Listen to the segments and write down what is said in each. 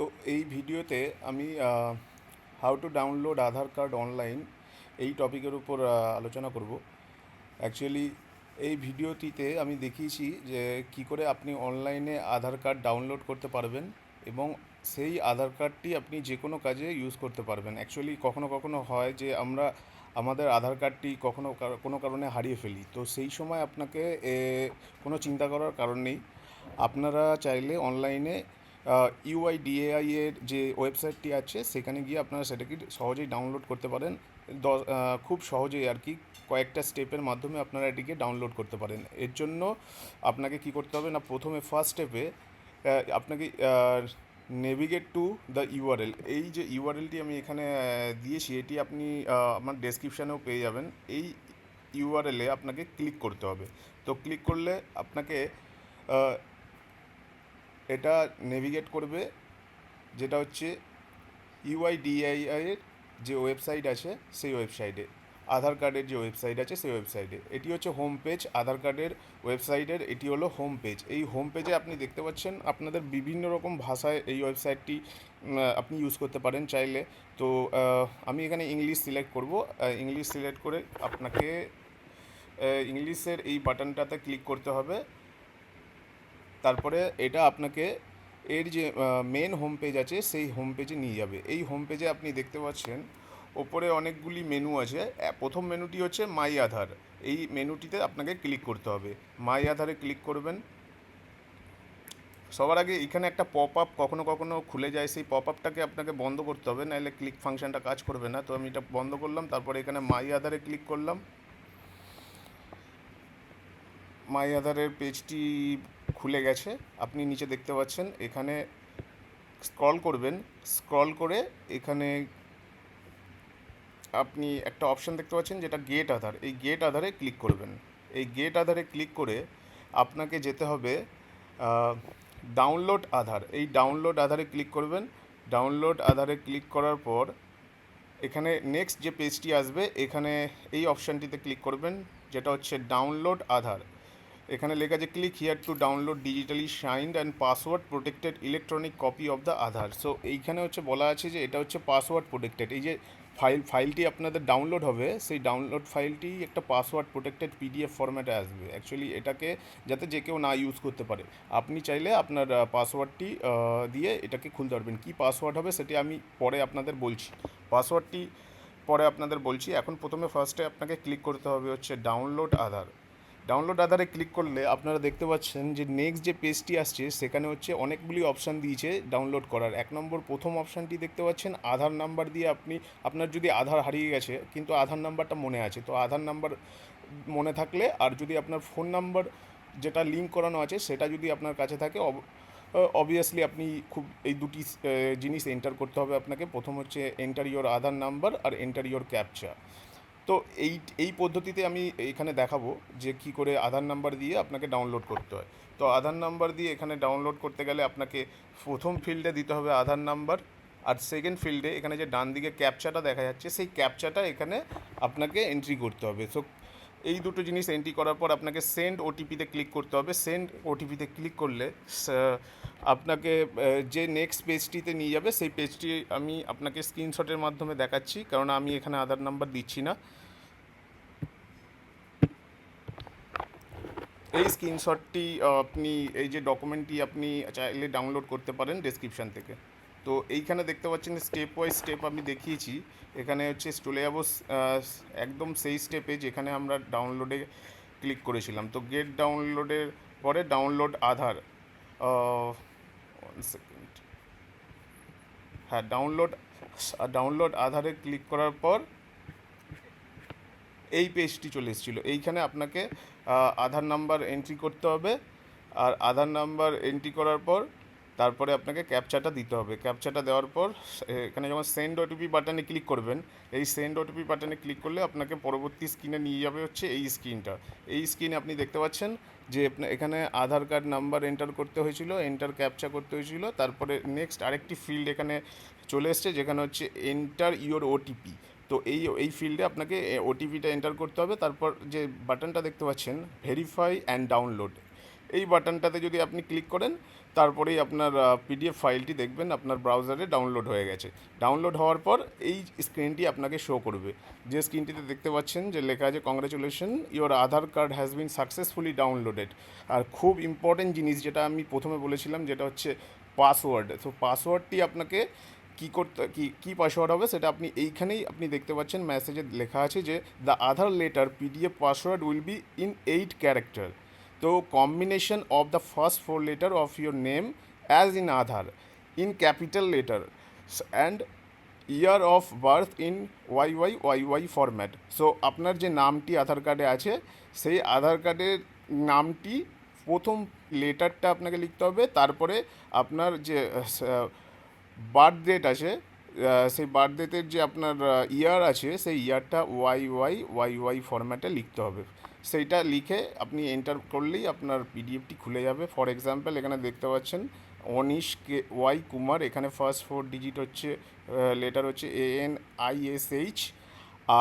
তো এই ভিডিওতে আমি how to download Aadhaar card online এই টপিকের উপর আলোচনা করব। অ্যাকচুয়ালি এই ভিডিওটিতে আমি দেখিয়েছি যে কি করে আপনি অনলাইনে আধার কার্ড ডাউনলোড করতে পারবেন এবং সেই আধার কার্ডটি আপনি যে কোনো কাজে ইউজ করতে পারবেন। অ্যাকচুয়ালি কখনো কখনো হয় যে আমরা আমাদের আধার কার্ডটি কখনো কোনো কারণে হারিয়ে ফেলি। তো সেই সময় আপনাকে কোনো চিন্তা করার কারণ নেই। আপনারা চাইলে অনলাইনে ইউআইডিএআই এর যে ওয়েবসাইটটি আছে, সেখানে গিয়ে আপনারা সেটাকে সহজেই ডাউনলোড করতে পারেন। খুব সহজেই আর কি, কয়েকটা স্টেপের মাধ্যমে আপনারা এটিকে ডাউনলোড করতে পারেন। এর জন্য আপনাকে কি করতে হবে না, প্রথমে ফার্স্ট স্টেপে আপনাকে নেভিগেট টু দ্য ইউআরএল এই যে ইউআরএলটি আমি এখানে দিয়েছি, এটি আপনি আমার ডেসক্রিপশানেও পেয়ে যাবেন। এই ইউআরএলে আপনাকে ক্লিক করতে হবে। তো ক্লিক করলে আপনাকে এটা নেভিগেট করবে, যেটা হচ্ছে ইউআইডিআই এর যে ওয়েবসাইট আছে, সেই ওয়েবসাইটে আধার কার্ডের যে ওয়েবসাইট আছে, সেই ওয়েবসাইটে এটি হচ্ছে হোম পেজ আধার কার্ডের ওয়েবসাইটের এটি হলো হোম পেজ এই হোম পেজে আপনি দেখতে পাচ্ছেন আপনাদের বিভিন্ন রকম ভাষায় এই ওয়েবসাইটটি আপনি ইউজ করতে পারেন চাইলে। তো আমি এখানে ইংলিশ সিলেক্ট করব। ইংলিশ সিলেক্ট করে আপনাকে ইংলিশের এই বাটনটাতে ক্লিক করতে হবে। তারপরে এটা আপনাকে এর যে মেন হোম পেজ আছে, সেই হোম পেজে নিয়ে যাবে। এই হোম পেজে আপনি দেখতে পাচ্ছেন, ওপরে অনেকগুলি মেনু আছে। প্রথম মেনুটি হচ্ছে মাই আধার এই মেনুটিতে আপনাকে ক্লিক করতে হবে। মাই আধারে ক্লিক করবেন। সবার আগে এখানে একটা পপ আপ কখনো কখনো খুলে যায়। সেই পপ আপটাকে আপনাকে বন্ধ করতে হবে নাহলে ক্লিক ফাংশনটা কাজ করবে না। তো আমি এটা বন্ধ করলাম, তারপরে এখানে মাই আধারে ক্লিক করলাম। মাই আধারের পেজটি খুলে গেছে। আপনি নিচে দেখতে পাচ্ছেন, এখানে স্ক্রল করবেন। স্ক্রল করে এখানে আপনি একটা অপশন দেখতে পাচ্ছেন, যেটা গেট আধার। এই গেট আধারে ক্লিক করবেন। এই গেট আধারে ক্লিক করে আপনাকে যেতে হবে ডাউনলোড আধার। এই ডাউনলোড আধারে ক্লিক করবেন। ডাউনলোড আধারে ক্লিক করার পর এখানে নেক্সট যে পেজটি আসবে, এখানে এই অপশানটিতে ক্লিক করবেন, যেটা হচ্ছে ডাউনলোড আধার। এখানে লেখা আছে click here to download digitally signed and password protected electronic copy of the Aadhaar so এইখানে হচ্ছে বলা আছে যে এটা হচ্ছে পাসওয়ার্ড প্রোটেক্টেড এই যে ফাইল ফাইলটি আপনাদের ডাউনলোড হবে, সেই ডাউনলোড ফাইলটি একটা পাসওয়ার্ড প্রোটেক্টেড পিডিএফ ফরম্যাটে আসবে। অ্যাকচুয়ালি এটাকে যাতে যে কেউ না ইউজ করতে পারে। আপনি চাইলে আপনার পাসওয়ার্ডটি দিয়ে এটাকে খুলতে পারবেন। কী পাসওয়ার্ড হবে সেটি আমি পরে আপনাদের বলছি। পাসওয়ার্ডটি পরে আপনাদের বলছি। এখন প্রথমে ফার্স্টে আপনাকে ক্লিক করতে হবে হচ্ছে ডাউনলোড আধার ডাউনলোড আধারে ক্লিক করলে আপনারা দেখতে পাচ্ছেন যে নেক্সট যে পেজটি আসছে, সেখানে হচ্ছে অনেকগুলি অপশান দিয়েছে ডাউনলোড করার। এক নম্বর প্রথম অপশানটি দেখতে পাচ্ছেন, আধার নাম্বার দিয়ে আপনি, আপনার যদি আধার হারিয়ে গেছে, কিন্তু আধার নাম্বারটা মনে আছে। তো আধার নাম্বার মনে থাকলে আর যদি আপনার ফোন নাম্বার যেটা লিঙ্ক করানো আছে, সেটা যদি আপনার কাছে থাকে অবভিয়াসলি আপনি খুব, এই দুটি জিনিস এন্টার করতে হবে আপনাকে। প্রথম হচ্ছে এন্টার ইয়োর আধার নাম্বার আর এন্টার ইয়োর ক্যাপচা তো এই এই পদ্ধতিতে আমি এখানে দেখাবো যে কি করে আধার নাম্বার দিয়ে আপনাকে ডাউনলোড করতে হয়। তো আধার নাম্বার দিয়ে এখানে ডাউনলোড করতে গেলে আপনাকে প্রথম ফিল্ডে দিতে হবে আধার নাম্বার আর সেকেন্ড ফিল্ডে এখানে যে ডান দিকে ক্যাপচাটা দেখা যাচ্ছে, সেই ক্যাপচাটা এখানে আপনাকে এন্ট্রি করতে হবে। সো এই দুটো জিনিস এন্ট্রি করার পর আপনাকে সেন্ড ওটিপিতে ক্লিক করতে হবে। সেন্ড ওটিপিতে ক্লিক করলে আপনাকে যে নেক্সট পেজটিতে নিয়ে যাবে, সেই পেজটি আমি আপনাকে স্ক্রিনশটের মাধ্যমে দেখাচ্ছি, কারণ আমি এখানে আধার নাম্বার দিচ্ছি না। এই স্ক্রিনশটটি আপনি, এই যে ডকুমেন্টটি আপনি চাইলে ডাউনলোড করতে পারেন ডেসক্রিপশান থেকে। তো এইখানে দেখতে পাচ্ছেন স্টেপ ওয়াইজ স্টেপ আমি দেখিয়েছি। এখানে হচ্ছে চলে যাব একদম সেই স্টেপে যেখানে আমরা ডাউনলোডে ক্লিক করেছিলাম। তো গেট ডাউনলোডের পরে ডাউনলোড আধার সেকেন্ড হ্যাঁ ডাউনলোড ডাউনলোড আধারে ক্লিক করার পর এই পেজটি চলে এসেছিল। এইখানে আপনাকে আধার নাম্বার এন্ট্রি করতে হবে। আর আধার নাম্বার এন্ট্রি করার পর তারপরে আপনাকে ক্যাপচাটা দিতে হবে। ক্যাপচাটা দেওয়ার পর, এখানে যখন সেন্ড ওটিপি বাটনে ক্লিক করবেন, এই সেন্ড ওটিপি বাটনে ক্লিক করলে আপনাকে পরবর্তী স্ক্রিনে নিয়ে যাবে হচ্ছে এই স্ক্রিনটা এই স্ক্রিনে আপনি দেখতে পাচ্ছেন যে এখানে আধার কার্ড নাম্বার এন্টার করতে হয়েছিল এন্টার ক্যাপচা করতে হয়েছিল, তারপরে নেক্সট আরেকটি ফিল্ড এখানে চলে এসছে, যেখানে হচ্ছে এন্টার ইওর ওটিপি তো এই এই ফিল্ডে আপনাকে ওটিপিটা এন্টার করতে হবে, তারপর যে বাটনটা দেখতে পাচ্ছেন ভেরিফাই অ্যান্ড ডাউনলোড এই বাটনটাতে যদি আপনি ক্লিক করেন, তারপরেই আপনার পিডিএফ ফাইলটি দেখবেন, আপনার ব্রাউজারে ডাউনলোড হয়ে গেছে। ডাউনলোড হওয়ার পর এই স্ক্রিনটি আপনাকে শো করবে। যে স্ক্রিনটিতে দেখতে পাচ্ছেন যে লেখা আছে congratulation your Aadhaar card has been successfully downloaded আর খুব ইম্পর্টেন্ট জিনিস যেটা আমি প্রথমে বলেছিলাম, যেটা হচ্ছে পাসওয়ার্ড তো পাসওয়ার্ডটি আপনাকে কী করতে, কী কী পাসওয়ার্ড হবে সেটা আপনি এইখানেই আপনি দেখতে পাচ্ছেন মেসেজে লেখা আছে যে the Aadhaar letter PDF password will be in eight character তো combination of the first four letter of your name as in Aadhaar in capital letter and year of birth in Y Y Y Y format so আপনার যে নামটি আধার কার্ডে আছে, সেই আধার কার্ডের নামটি প্রথম লেটারটা আপনাকে লিখতে হবে। তারপরে আপনার যে বার্থ ডেট আছে সেই বার্থ ডেটের যে আপনার ইয়ার আছে, সেই ইয়ারটা ওয়াই ওয়াই ওয়াই ওয়াই ফরম্যাটে লিখতে হবে। সেইটা লিখে আপনি এন্টার করলেই আপনার পিডিএফটি খুলে যাবে। ফর এক্সাম্পল এখানে দেখতে পাচ্ছেন, অনিশ কে ওয়াই কুমার, এখানে ফার্স্ট ফোর ডিজিট হচ্ছে লেটার হচ্ছে A N I S H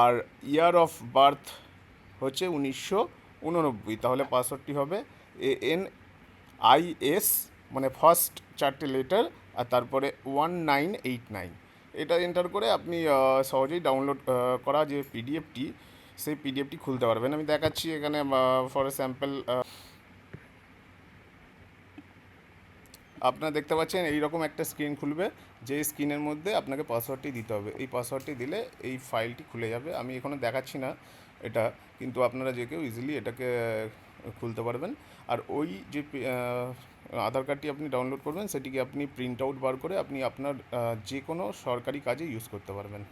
R year of birth হচ্ছে উনিশশো উননব্বই। তাহলে পাসওয়ার্ডটি হবে। এ এন আই এস মানে ফার্স্ট চারটে লেটার আর তারপরে ওয়ান নাইন এইট নাইন এটা এন্টার করে আপনি সহজেই ডাউনলোড করা যে পিডিএফটি সেই পিডিএফটি খুলতে পারবেন। আমি দেখাচ্ছি এখানে ফর স্যাম্পল আপনারা দেখতে পাচ্ছেন এইরকম একটা স্ক্রিন খুলবে যে স্ক্রিনের মধ্যে আপনাকে পাসওয়ার্ডটি দিতে হবে। এই পাসওয়ার্ডটি দিলে এই ফাইলটি খুলে যাবে। আমি এখনও দেখাচ্ছি না এটা, কিন্তু আপনারা যে কেউ ইজিলি এটাকে খুলতে পারবেন। আর ওই যে আধার কার্ডটি আপনি ডাউনলোড করবেন, সেটিকে আপনি প্রিন্ট আউট বার করে আপনি আপনার যে কোনো সরকারি কাজে ইউজ করতে পারবেন।